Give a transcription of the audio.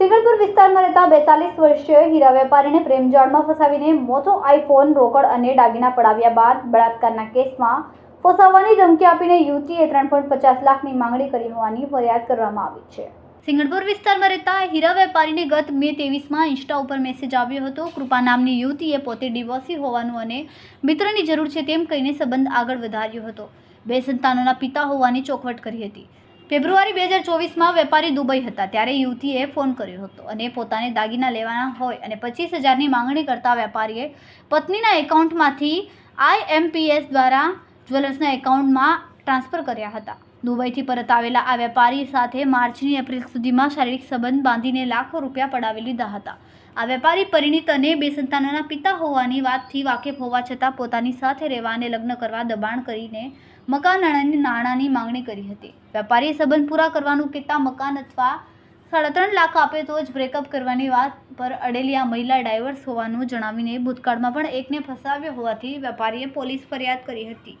સિંગલપુર વિસ્તારમાં રહેતા બેતાલીસ વર્ષીય હીરા વેપારીને પ્રેમજાળમાં ફસાવીને મોટો આઈફોન રોકડ અને દાગીના પડાવ્યા બાદ બળાત્કારના કેસમાં ફસાવવાની ધમકી આપીને યુવતીએ ત્રણ પોઈન્ટ પચાસ લાખની માંગણી કરી હોવાની ફરિયાદ કરવામાં આવી છે. સિંગણપુર વિસ્તારમાં રહેતા હીરા વેપારીને ગત મે ત્રેવીસમાં ઇન્સ્ટા ઉપર મેસેજ આવ્યો હતો, કૃપા નામની યુવતીએ પોતે ડિવોર્સી હોવાનું અને મિત્રની જરૂર છે તેમ કહીને સંબંધ આગળ વધાર્યો હતો. બે સંતાનોના પિતા હોવાની ચોખવટ કરી હતી. ફેબ્રુઆરી બે હજાર ચોવીસમાં વેપારી દુબઈ હતા, ત્યારે યુવતીએ ફોન કર્યો હતો અને પોતાને દાગીના લેવાના હોય અને પચીસ હજારની માંગણી કરતા વેપારીએ પત્નીના એકાઉન્ટમાંથી આઈએમપીએસ દ્વારા જ્વેલર્સના એકાઉન્ટમાં ટ્રાન્સફર કર્યા હતા. દુબઈથી પરત આવેલા આ વેપારી સાથે માર્ચની એપ્રિલ સુધીમાં શારીરિક સંબંધ બાંધીને લાખો રૂપિયા પડાવી લીધા હતા. આ વેપારી પરિણીત અને બે સંતાનોના પિતા હોવાની વાતથી વાકેફ હોવા છતાં પોતાની સાથે રહેવા અને લગ્ન કરવા દબાણ કરીને મકાન નાણાંની નાણાંની માંગણી કરી હતી. વેપારીએ સંબંધ પૂરા કરવાનું કહેતા મકાન અથવા સાડા ત્રણ લાખ આપે તો જ બ્રેકઅપ કરવાની વાત પર અડેલી આ મહિલા ડાયવર્સ હોવાનું જણાવીને ભૂતકાળમાં પણ એકને ફસાવ્યો હોવાથી વેપારીએ પોલીસ ફરિયાદ કરી હતી.